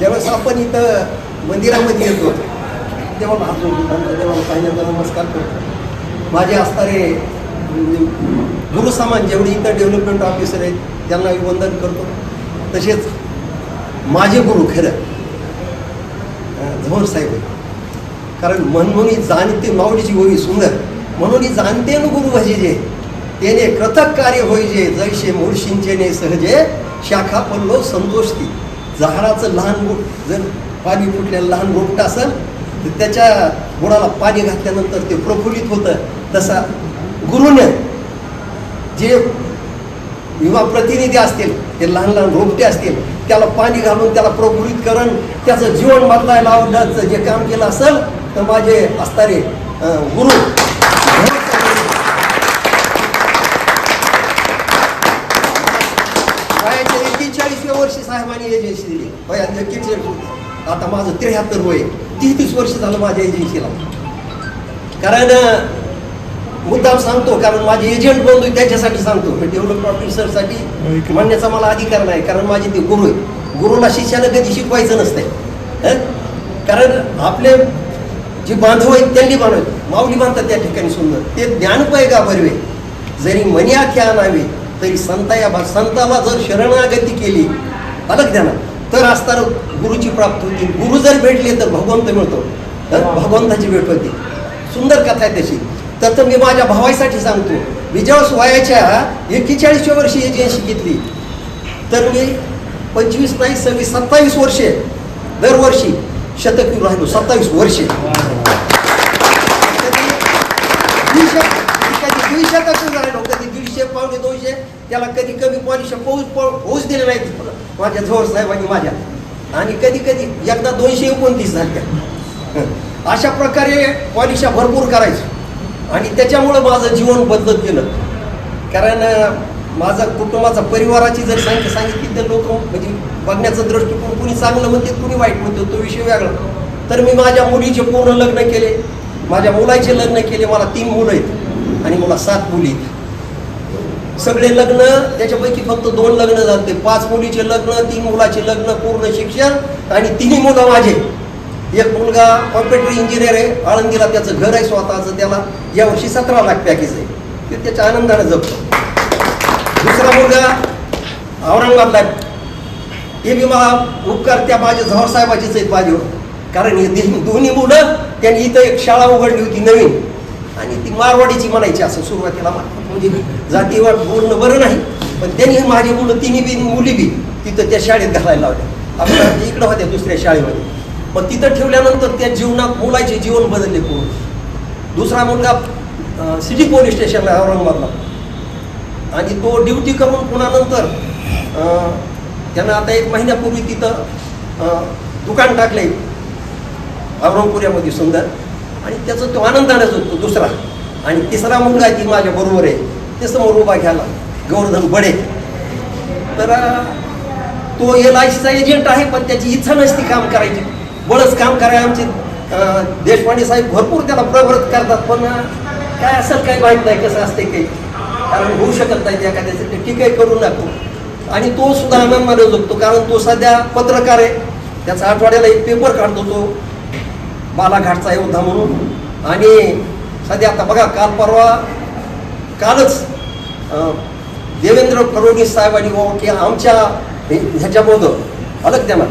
ज्यावेळेस आपण इथं मंदिरामध्ये येतो तेव्हा हात जोडतो तेव्हा पहिल्यांदा नमस्कार करतो. माझे असणारे म्हणजे गुरु सामान जेवढे इथं डेव्हलपमेंट ऑफिसर आहेत त्यांना वंदन करतो. तसेच माझे गुरु खरं अं, झोर साहेब आहेत. कारण म्हणून जाणते माऊलीची होई सुंदर. म्हणून जाणते न गुरु भजिजे तेने कृथक कार्य होईजे जैसे मूळशिंचेने सहजे शाखा पल्लो संतोषती. झाडाचं लहान जर पाणी फुटलेलं लहान रोपटं असेल तर त्याच्या गुणाला पाणी घातल्यानंतर ते प्रफुल्लित होतं. तसा गुरुने जे युवा प्रतिनिधी असतील ते लहान लहान रोपटे असतील त्याला पाणी घालून त्याला प्रफुल्लित करून त्याचं जीवन बदलायला आवडण्याचं जे काम केलं असेल तर माझे असणारे गुरु वयाच्या एकेचाळीसव्या वर्षी साहेबांनी एजन्सी दिली. वयाच्या एकेचाळीस आता माझं त्र्याहत्तर वय तीस तीस वर्ष झालं माझ्या एजन्सीला कारण मुद्दाम सांगतो कारण माझे एजंट बंधू त्याच्यासाठी सांगतो. मी डेव्हलप ऑफिसरसाठी म्हणण्याचा मला अधिकार नाही कारण माझे ते गुरु आहे. गुरुला शिष्याला कधी शिकवायचं नसतंय? कारण आपले जे बांधव आहेत त्यांनी बांधव माऊली बांधतात त्या ठिकाणी सुंदर. ते ज्ञानपय का बरवे जरी मनी आख्या आणावे तरी संता या भा- संताला जर शरणागती केली अलग ध्याना तर असताना गुरुची प्राप्त होती. गुरु जर भेटले तर भगवंत मिळतो. हं? भगवंताची भेट होती. सुंदर कथा आहे त्याची तर तर मी माझ्या भावासाठी सांगतो. मी ज्यावेळेस वयाच्या एकेचाळीसच्या वर्षी एजन्सी घेतली तर मी पंचवीस नाही सव्वीस सत्तावीस वर्षे दरवर्षी शतक येऊन राहिलो. सत्तावीस वर्षे कधी दीडशे कधी दीडशे टक्के राहिलो कधी दीडशे पावणे दोनशे त्याला कधी कमी पॉलिश पोहोच पोहोच दिले नाहीत माझ्या झोर साहेबांनी माझ्या. आणि कधी कधी एकदा दोनशे एकोणतीस झाल्या. अशा प्रकारे पॉलिशा भरपूर करायची आणि त्याच्यामुळं माझं जीवन बदलत गेलं. कारण माझा कुटुंबाचा परिवाराची जर संख्या सांगितली तर लोक म्हणजे बघण्याचा दृष्टिकोन कुणी चांगलं म्हणते कुणी वाईट म्हणतो तो विषय वेगळा. तर मी माझ्या मुलीचे पूर्ण लग्न केले. माझ्या मुलाचे लग्न केले. मला तीन मुलं आहेत. आणि मला सात मुली आहेत. सगळे लग्न त्याच्यापैकी फक्त दोन लग्न झाले पाच मुलीचे लग्न तीन मुलाचे लग्न पूर्ण शिक्षण आणि तिन्ही मुलं माझे. एक मुलगा कॉम्प्युटर इंजिनियर आहे आळंदीला त्याचं घर आहे स्वतःचं त्याला यावर्षी सतरा लाख पॅकेज आहे. ते त्याच्या आनंदाने जगतो. दुसरा मुलगा औरंगाबादला हे बी मला उपकार त्या माझ्या झवार साहेबाचीच आहेत माझ्यावर कारण हे दोन्ही मुलं त्यांनी इथं एक शाळा उघडली होती नवीन. आणि ती मारवाडीची म्हणायची असं सुरुवातीला मा- म्हणजे जातीवाद बोलणं बरं नाही पण त्यांनी माझी मुलं तिन्ही बी मुली बी तिथं त्या शाळेत घालायला लावल्या. आपल्या इकडं होत्या दुसऱ्या शाळेमध्ये. मग तिथं ठेवल्यानंतर त्या जीवनात मुलाचे जीवन बदलले पूर्ण दुसरा मुलगा सिटी पोलीस स्टेशनला औरंगाबादला. आणि तो ड्युटी करून पुन्हा नंतर आता एक महिन्यापूर्वी तिथं दुकान दुकान टाकले औरंगपुऱ्यामध्ये सुंदर. आणि त्याचा तो आनंद आणायचा होतो दुसरा. आणि तिसरा मुलगा जी माझ्या बरोबर आहे ते समोर उभा घ्यायला गोवर्धन बडे. तर तो एल आय सीचा एजंट आहे पण त्याची इच्छा नसती काम करायची. बळच काम करायला आमचे देशपांडे साहेब भरपूर त्याला प्रवृत्त करतात पण काय असेल काही माहीत नाही कसं असते काही कारण होऊ शकत नाही एखाद्याचं ते ठीक आहे करू नको. आणि तो सुद्धा आनंदाने जगतो कारण तो सध्या पत्रकार आहे. त्याचा आठवड्याला एक पेपर काढतो तो बालाघाटचा योद्धा म्हणून. आणि सध्या आता बघा काल परवा कालच देवेंद्र फडणवीस साहेबांनी बाबा हो, की आमच्या ह्याच्याबरोबर अलग अलग त्यांना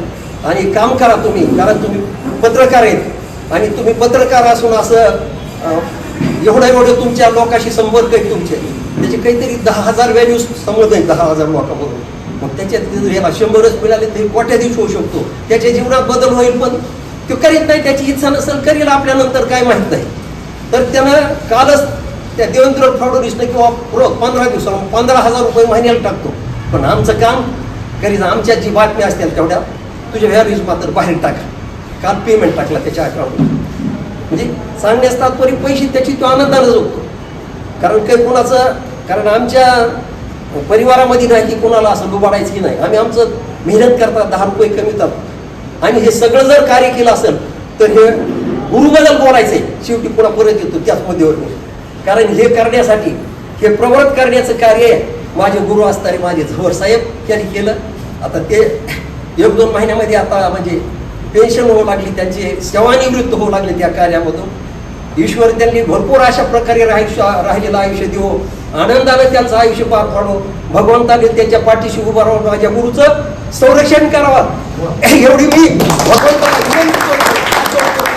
आणि काम करा तुम्ही कारण तुम्ही पत्रकार आहेत. आणि तुम्ही पत्रकार असून असं एवढं एवढं तुमच्या लोकांशी संबंध आहेत तुमचे. त्याचे काहीतरी दहा हजार व्हॅल्यूज संबंध आहेत दहा हजार लोकांबरोबर मग त्याच्यात जर याला शंभरच मिळाले तरी कोट्या दिवशी होऊ शकतो. त्याच्या जीवनात बदल होईल पण तो करीत नाही त्याची इच्छा नसेल करेल आपल्यानंतर काय माहीत नाही. तर त्यानं कालच त्या देवेंद्र फडणवीसनं किंवा रोज पंधरा दिवसा पंधरा हजार रुपये महिन्याला टाकतो. पण आमचं काम करीत आमच्या जी बातम्या असतील तेवढ्या तुझ्या व्हॅल्यूज मात्र बाहेर टाका. काल पेमेंट टाकला त्याच्या अकाउंटला म्हणजे सांगण्यास तात्पर्य पैसे त्याची तो आनंदानं जगतो कारण काही कोणाचं कारण आमच्या परिवारामध्ये नाही की कोणाला असं लुबाडायचं की नाही. आम्ही आमचं मेहनत करतात दहा रुपये कमीतात आणि हे सगळं जर कार्य केलं असेल तर हे गुरुबद्दल बोलायचंय. शेवटी पुन्हा परत येतो त्याच मुद्द्यावर कारण हे करण्यासाठी हे प्रवृत्त करण्याचं कार्य माझे गुरु असणारे माझे झवर साहेब यांनी केलं. आता ते एक दोन महिन्यामध्ये आता म्हणजे पेन्शन होऊ लागली त्यांची सेवानिवृत्त होऊ लागले त्या कार्यामधून. ईश्वर त्यांनी भरपूर अशा प्रकारे आयुष्य राहिलेलं आयुष्य देऊ आनंदाने त्यांचं आयुष्य पार पाडो. भगवंताने त्यांच्या पाठीशी उभं राहून माझ्या गुरुचं संरक्षण करावं. एवढी मी भगवंताला विनंती करतो.